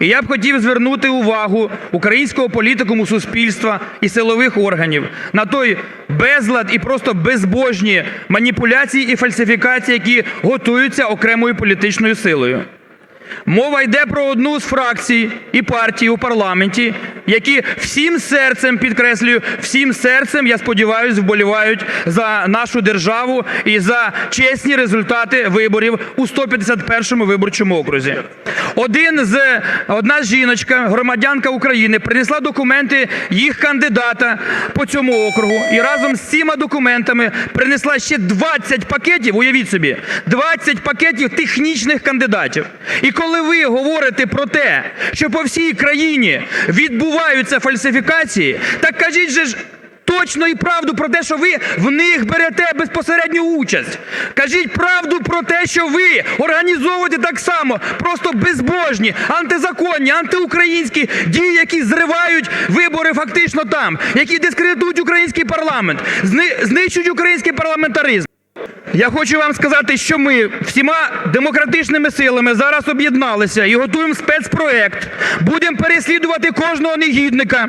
І я б хотів звернути увагу українського політикуму, суспільства і силових органів на той безлад і просто безбожні маніпуляції і фальсифікації, які готуються окремою політичною силою. Мова йде про одну з фракцій і партій у парламенті, які всім серцем, підкреслюю, всім серцем, я сподіваюся, вболівають за нашу державу і за чесні результати виборів у 151-му виборчому окрузі. Один з, одна жіночка, громадянка України, принесла документи їх кандидата по цьому округу і разом з цими документами принесла ще 20 пакетів, уявіть собі, 20 пакетів технічних кандидатів. І коли ви говорите про те, що по всій країні відбуваються фальсифікації, так кажіть же ж точно і правду про те, що ви в них берете безпосередню участь. Кажіть правду про те, що ви організовуєте так само просто безбожні, антизаконні, антиукраїнські дії, які зривають вибори фактично там, які дискредитують український парламент, зни- знищують український парламентаризм. Я хочу вам сказати, що ми всіма демократичними силами зараз об'єдналися і готуємо спецпроект. Будемо переслідувати кожного негідника,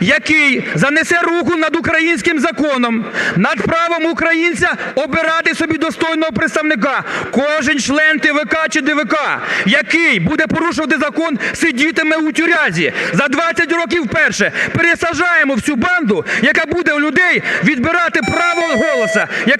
який занесе руку над українським законом, над правом українця обирати собі достойного представника. Кожен член ТВК чи ДВК, який буде порушувати закон, сидітиме у тюрязі. За 20 років вперше пересаджаємо всю банду, яка буде у людей відбирати право голоса.